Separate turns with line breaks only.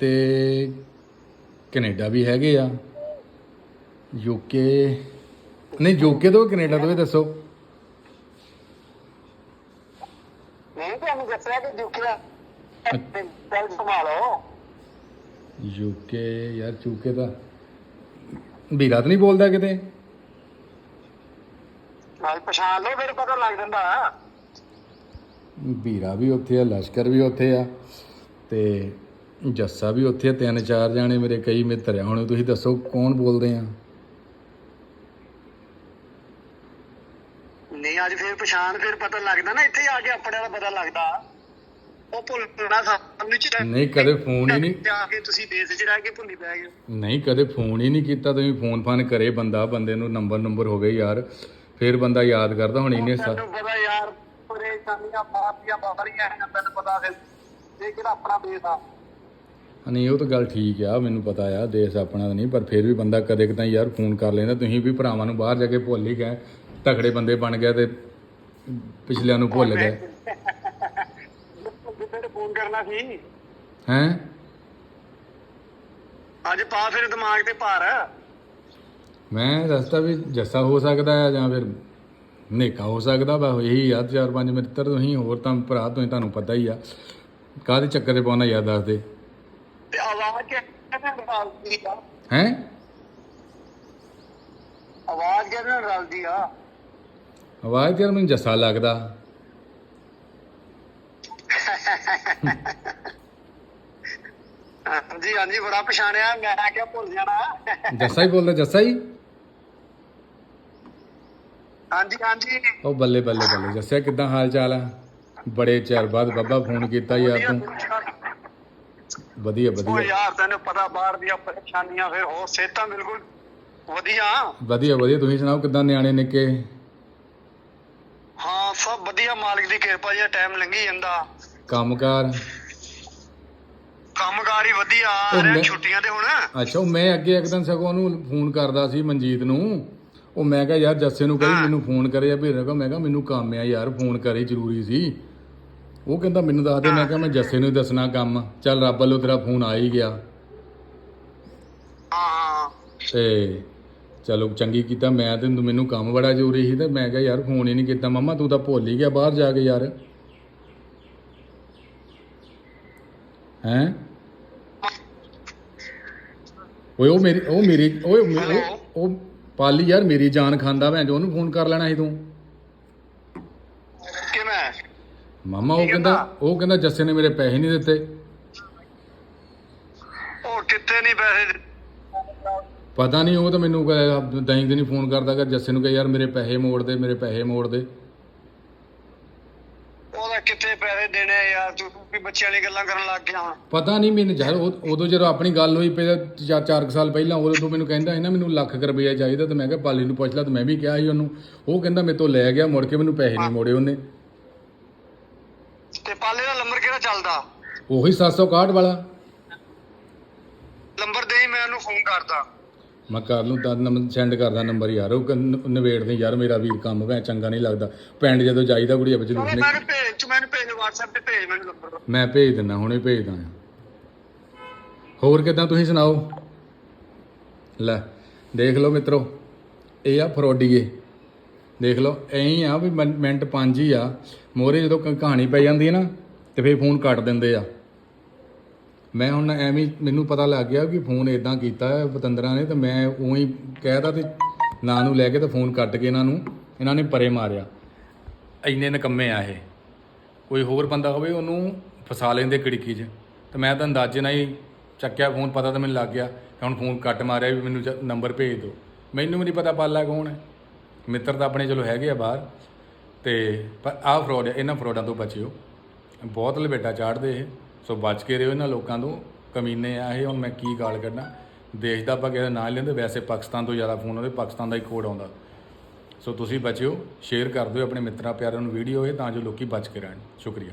ਤੇ ਕੈਨੇਡਾ ਵੀ ਹੈਗੇ ਆ। ਯੂਕੇ ਨਹੀਂ ਯੂਕੇ ਤੋਂ ਕੈਨੇਡਾ ਤੋਂ ਵੀ ਦੱਸੋ।
ਨਹੀਂ ਤੁਹਾਨੂੰ ਦੱਸਿਆ ਕਿ ਦੁਖਿਆ ਚੱਲ ਸੰਭਾਲੋ।
ਯੂਕੇ ਯਾਰ ਯੂਕੇ ਦਾ। ਵੀਰਾ ਤਾਂ ਨਹੀਂ ਬੋਲਦਾ ਕਿਤੇ।
ਨਾਲ ਪਛਾਣ ਲਓ ਫਿਰ ਪਤਾ ਲੱਗ ਜਾਂਦਾ।
ਵੀਰਾ ਵੀ ਉੱਥੇ ਆ ਲਸ਼ਕਰ ਵੀ ਉੱਥੇ ਆ। ਤੇ ਜੱਸਾ ਵੀ ਉੱਥੇ ਆ ਤਿੰਨ ਚਾਰ ਜਾਣੇ ਮੇਰੇ ਕਈ ਮਿੱਤਰ ਆ। ਹੁਣ ਤੁਸੀਂ ਦੱਸੋ ਕੌਣ ਬੋਲਦੇ ਆ?
ਨਹੀਂ ਅੱਜ ਫਿਰ ਪਛਾਣ ਫਿਰ ਪਤਾ ਲੱਗਦਾ ਨਾ ਇੱਥੇ ਆ ਕੇ ਆਪਣੇ ਦਾ ਪਤਾ ਲੱਗਦਾ। ਉਹ ਭੁੱਲਣਾ ਸਾਨੂੰ ਚ
ਨਹੀਂ ਕਦੇ ਫੋਨ ਹੀ ਨਹੀਂ
ਆ ਕੇ ਤੁਸੀਂ ਦੇਸ਼ 'ਚ ਰਹਿ ਕੇ ਭੁੱਲੀ ਪੈ ਗਏ
ਨਹੀਂ ਕਦੇ ਫੋਨ ਹੀ ਨਹੀਂ ਕੀਤਾ ਤੁਸੀਂ ਫੋਨ ਫਾਨ ਕਰੇ ਬੰਦਾ ਬੰਦੇ ਨੂੰ ਨੰਬਰ ਨੰਬਰ ਹੋਵੇ ਯਾਰ। ਫਿਰ ਬੰਦਾ ਯਾਦ ਕਰਦਾ ਹੁਣ ਇਹਨੇ ਸਾ
ਤੈਨੂੰ ਪਤਾ ਯਾਰ ਪਰੇਸ਼ਾਨੀਆਂ ਬਾਹਰੀਆਂ ਬਾਹਰੀਆਂ ਹੈ ਤੈਨੂੰ ਪਤਾ ਫਿਰ। ਇਹ ਕਿਹੜਾ ਆਪਣਾ ਦੇਸ਼ ਆ।
ਨਹੀਂ ਉਹ ਤਾਂ ਗੱਲ ਠੀਕ ਆ ਮੈਨੂੰ ਪਤਾ ਆ ਦੇਸ਼ ਆਪਣਾ ਤਾਂ ਨਹੀਂ ਪਰ ਫਿਰ ਵੀ ਬੰਦਾ ਕਦੇ ਕਦਾਈ ਯਾਰ ਫੋਨ ਕਰ ਲੈਂਦਾ ਤੁਸੀਂ ਵੀ ਭਰਾਵਾਂ ਨੂੰ ਬਾਹਰ ਜਾ ਕੇ ਭੁੱਲ ਹੀ ਗਏ ਤਕੜੇ ਬੰਦੇ ਬਣ ਗਏ ਤੇ ਪਿਛਲਿਆਂ ਨੂੰ ਭੁੱਲ ਗਏ।
ਜਿੱਦਾਂ ਫੋਨ ਕਰਨਾ ਸੀ।
ਹੈਂ?
ਅੱਜ ਪਾ ਫਿਰ ਦਿਮਾਗ ਤੇ ਭਾਰ।
ਮੈਂ ਦੱਸਦਾ ਵੀ ਜੱਸਾ ਹੋ ਸਕਦਾ ਹੈ ਜਾਂ ਫਿਰ ਨੇਕਾ ਹੋ ਸਕਦਾ ਵਾ ਇਹੀ ਆ ਚਾਰ ਪੰਜ ਮਿੱਤਰ ਤੁਸੀਂ ਹੋਰ ਤਾਂ ਭਰਾ ਤੁਸੀਂ ਤੁਹਾਨੂੰ ਪਤਾ ਹੀ ਆ। ਕਾਹਦੇ ਚੱਕਰ 'ਚ ਪਾਉਣਾ ਯਾਦ ਦੱਸ ਦੇ।
ਤੇ ਆਵਾਜ਼
ਹੈਂ
ਆਵਾਜ਼ ਕਿਹਨੇ ਰਲਦੀ ਆ?
ਆਵਾਜ਼ ਤੇ ਮੈਨੂੰ ਜੱਸਾ ਲੱਗਦਾ।
ਹਾਂਜੀ ਹਾਂਜੀ ਬੜਾ ਪਛਾਣਿਆ ਮੈਂ ਕਿਹਾ ਭੁੱਲ ਜਾਣਾ।
ਜੱਸਾ ਹੀ ਬੋਲਦਾ ਜੱਸਾ ਹੀ?
ਹਾਂਜੀ ਹਾਂਜੀ।
ਉਹ ਬੱਲੇ ਬੱਲੇ ਬੱਲੇ ਜੱਸਿਆ ਕਿਦਾਂ ਹਾਲ ਚਾਲ ਆ? ਬੜੇ ਚਿਰ ਬਾਅਦ ਬੱਬਾ ਫੋਨ ਕੀਤਾ ਯਾਰ ਤੂੰ। ਵਧੀਆ
ਉਹ
ਵਧੀਆ।
ਯਾਰ ਤੈਨੂੰ ਪਤਾ ਬਾਹਰ ਦੀਆਂ ਪਰੇਸ਼ਾਨੀਆਂ ਫਿਰ ਹੋਰ ਸਿਹਤਾਂ ਬਿਲਕੁਲ ਵਧੀਆ।
ਵਧੀਆ ਵਧੀਆ। ਤੁਸੀਂ ਸੁਣਾਓ ਕਿਦਾਂ ਨਿਆਣੇ ਨਿੱਕੇ?
ਹਾਂ ਸਭ ਵਧੀਆ। ਮਾਲਕ ਦੀ ਕਿਰਪਾ ਜੀ ਟਾਈਮ ਲੰਘੀ ਜਾਂਦਾ।
ਕੰਮਕਾਰ?
ਕੰਮਕਾਰ ਹੀ ਵਧੀਆ। ਆ ਰਿਹਾ ਛੁੱਟੀਆਂ ਤੇ ਹੁਣ।
ਅੱਛਾ ਉਹ ਮੈਂ ਅੱਗੇ ਇੱਕ ਦਿਨ ਸਗੋਂ ਉਹਨੂੰ ਫੋਨ ਕਰਦਾ ਸੀ ਮਨਜੀਤ ਨੂੰ। ਉਹ ਮੈਂ ਕਿਹਾ ਯਾਰ ਜੱਸੇ ਨੂੰ ਕਹੀ। ਮੈਨੂੰ ਫੋਨ ਕਰੇ ਜਾਂ ਵੀਰੇ ਕੋ ਮੈਂ ਕਿਹਾ ਮੈਨੂੰ ਕੰਮ ਆ ਯਾਰ ਫੋਨ ਕਰੇ ਜ਼ਰੂਰੀ ਸੀ। ਉਹ ਕਹਿੰਦਾ, ਮੈਨੂੰ ਦੱਸ ਦੇ, ਮੈਂ ਕਿਹਾ, ਮੈਂ ਜੱਸੇ ਨੂੰ ਹੀ ਦੱਸਣਾ ਕੰਮ। ਚੱਲ ਰੱਬ ਵੱਲੋਂ ਤੇਰਾ ਫੋਨ ਆ ਹੀ ਗਿਆ।
ਹਾਂ
ਤੇ ਚਲੋ, ਚੰਗੀ ਕੀਤਾ, ਮੈਂ ਤੇ ਮੈਨੂੰ ਕੰਮ ਬੜਾ ਜ਼ਰੂਰੀ ਸੀ ਤੇ ਮੈਂ ਕਿਹਾ, ਯਾਰ, ਫੋਨ ਹੀ ਨਹੀਂ ਕੀਤਾ। ਮੰਮਾ, ਤੂੰ ਤਾਂ ਭੁੱਲ ਹੀ ਗਿਆ ਬਾਹਰ ਜਾ ਕੇ ਯਾਰ। ਹੈਂ? ਓਏ, ਉਹ ਮੇਰੀ ਉਹ ਮੇਰੀ, ਓਏ, ਉਹ- ਉਹ ਪਾਲੀ ਯਾਰ, ਮੇਰੀ ਜਾਨ ਖਾਂਦਾ ਭੈਣ ਜੋ ਉਹਨੂੰ ਫੋਨ ਕਰ ਲੈਣਾ ਸੀ ਤੂੰ। ਮਾਮਾ ਉਹ ਕਹਿੰਦਾ ਉਹ ਕਹਿੰਦਾ ਜੱਸੇ ਨੇ ਮੇਰੇ ਪੈਸੇ ਨਹੀਂ ਦਿੱਤੇ।
ਉਹ ਕਿੱਥੇ ਨਹੀਂ ਪੈਸੇ
ਪਤਾ ਨਹੀਂ ਉਹ ਤਾਂ ਮੈਨੂੰ ਦਹੀਂ ਦਿਨੀ ਫੋਨ ਕਰਦਾ ਕਿ ਜੱਸੇ ਨੂੰ ਕਹੇ ਯਾਰ ਮੇਰੇ ਪੈਸੇ ਮੋੜ ਦੇ ਮੇਰੇ ਪੈਸੇ ਮੋੜ ਦੇ।
ਉਹਦਾ ਕਿੱਥੇ ਪੈਸੇ ਦੇਣੇ ਆ ਯਾਰ ਤੂੰ ਵੀ ਬੱਚਿਆਂ ਵਾਲੀ ਗੱਲਾਂ ਕਰਨ ਲੱਗ ਗਿਆ ਹੁਣ।
ਪਤਾ ਨਹੀਂ ਮੈਨੂੰ ਯਾਰ ਉਹ- ਉਦੋਂ ਜਦੋਂ ਆਪਣੀ ਗੱਲ ਹੋਈ ਪਈ ਚਾਰ ਚਾਰ ਕੁ ਸਾਲ ਪਹਿਲਾਂ ਉਦੋਂ ਤੋਂ ਮੈਨੂੰ ਕਹਿੰਦਾ ਸੀ ਨਾ ਮੈਨੂੰ ਲੱਖ ਕੁ ਰੁਪਈਆ ਚਾਹੀਦਾ ਤੇ ਮੈਂ ਕਿਹਾ ਪਾਲੀ ਨੂੰ ਪੁੱਛ ਲੈ ਤੇ ਮੈਂ ਵੀ ਕਿਹਾ ਸੀ ਉਹਨੂੰ। ਉਹ ਕਹਿੰਦਾ ਮੇਰੇ ਤੋਂ ਲੈ ਗਿਆ ਮੁੜ ਕੇ ਮੈਨੂੰ ਪੈਸੇ ਨਹੀਂ ਮੋੜੇ ਉਹਨੇ।
ਤੇ ਪਾਲੇ ਦਾ ਨੰਬਰ ਕਿਹੜਾ ਚੱਲਦਾ?
ਉਹੀ 761 ਵਾਲਾ।
ਨੰਬਰ ਦੇ ਹੀ ਮੈਂ ਉਹਨੂੰ ਫੋਨ ਕਰਦਾ।
ਮੈਂ ਕਰ ਲੂੰ ਤਾਂ ਨੰਬਰ ਸੈਂਡ ਕਰਦਾ ਨੰਬਰ ਯਾਰ ਉਹ ਕਹਿੰਦਾ, ਨਵੇੜਦੇ ਯਾਰ ਮੇਰਾ ਵੀਰ ਕੰਮ ਭੈ ਚੰਗਾ ਨਹੀਂ ਲੱਗਦਾ। ਪਿੰਡ ਜਦੋਂ ਜਾਈਦਾ ਕੁੜੀ ਵਿੱਚ ਜਲੂਸ
ਮੈਨੂੰ ਭੇਜ ਤੂੰ ਮੈਨੂੰ ਭੇਜ WhatsApp ਤੇ ਭੇਜ ਮੈਨੂੰ ਨੰਬਰ।
ਮੈਂ ਭੇਜ ਦਿੰਦਾ ਹੁਣੇ ਭੇਜਦਾ ਹੋਰ ਕਿਦਾਂ ਤੁਸੀਂ ਸੁਣਾਓ? ਲੈ ਦੇਖ ਲਓ ਮਿੱਤਰੋ ਇਹ ਆ ਫਰੋਡੀਏ। ਦੇਖ ਲਓ, ਐਂ ਆ ਵੀ ਮਿੰ- ਮਿੰਟ ਪੰਜ ਹੀ ਆ। ਮੋਰੇ ਜਦੋਂ ਕਹਾਣੀ ਪੈ ਜਾਂਦੀ ਹੈ ਨਾ, ਤੇ ਫੇਰ ਫੋਨ ਕੱਟ ਦਿੰਦੇ ਆ। ਮੈਂ ਹੁਣ ਐਵੇਂ ਮੈਨੂੰ ਪਤਾ ਲੱਗ ਗਿਆ ਕਿ ਫੋਨ ਇਦਾਂ ਕੀਤਾ ਹੈ ਪਤੰਦਰਾਂ ਨੇ, ਤੇ ਮੈਂ ਉਹੀ ਕਹਿਦਾ ਤੇ ਨਾਂ ਨੂੰ ਲੈ ਕੇ ਤੇ ਫੋਨ ਕੱਟ ਕੇ ਇਹਨਾਂ ਨੂੰ, ਇਹਨਾਂ ਨੇ ਪਰੇ ਮਾਰਿਆ। ਇੰਨੇ ਨਕੰਮੇ ਆ ਇਹ। ਕੋਈ ਹੋਰ ਬੰਦਾ ਹੋਵੇ ਉਹਨੂੰ ਫਸਾ ਲੈਂਦੇ ਕੜਕੀ 'ਚ। ਤੇ ਮੈਂ ਤਾਂ ਅੰਦਾਜ਼ੇ ਨਾਲ ਹੀ ਚੱਕਿਆ ਫੋਨ, ਪਤਾ ਤਾਂ ਮੈਨੂੰ ਲੱਗ ਗਿਆ। ਹੁਣ ਫੋਨ ਕੱਟ ਮਾਰਿਆ ਵੀ ਮੈਨੂੰ ਜ- ਨੰਬਰ ਭੇਜ ਦਿਓ ਮੈਨੂੰ ਵੀ ਨਹੀਂ ਪਤਾ ਪਾਲਾ ਕੌਣ ਹੈ। ਮਿੱਤਰ ਤਾਂ ਆਪਣੇ ਚਲੋ ਹੈਗੇ ਆ ਬਾਹਰ ਤੇ ਪਰ ਆਹ ਫਰੋਡ ਇਹਨਾਂ ਫਰੋਡਾਂ ਤੋਂ ਬਚਿਓ। ਬਹੁਤ ਲਪੇਟਾ ਚਾੜਦੇ ਇਹ, ਸੋ ਬਚ ਕੇ ਰਹੋ ਇਹਨਾਂ ਲੋਕਾਂ ਤੋਂ, ਕਮੀਨੇ ਆ ਇਹ, ਹੁਣ ਮੈਂ ਕੀ ਗਾਲ ਕੱਢਣਾ ਦੇਸ਼ ਦਾ ਆਪਾਂ ਕਿਸੇ ਦਾ ਨਾਂ ਲੈਂਦੇ, ਵੈਸੇ ਪਾਕਿਸਤਾਨ ਤੋਂ ਜ਼ਿਆਦਾ ਫੋਨ ਆਉਂਦੇ, ਪਾਕਿਸਤਾਨ ਦਾ ਹੀ ਕੋਡ ਆਉਂਦਾ। ਸੋ ਤੁਸੀਂ ਬਚਿਓ ਸ਼ੇਅਰ ਕਰ ਦਿਓ ਆਪਣੇ ਮਿੱਤਰਾਂ ਪਿਆਰਿਆਂ ਨੂੰ ਵੀਡੀਓ ਇਹ, ਤਾਂ ਜੋ ਲੋਕੀ ਬਚ ਕੇ ਰਹਿਣ। ਸ਼ੁਕਰੀਆ।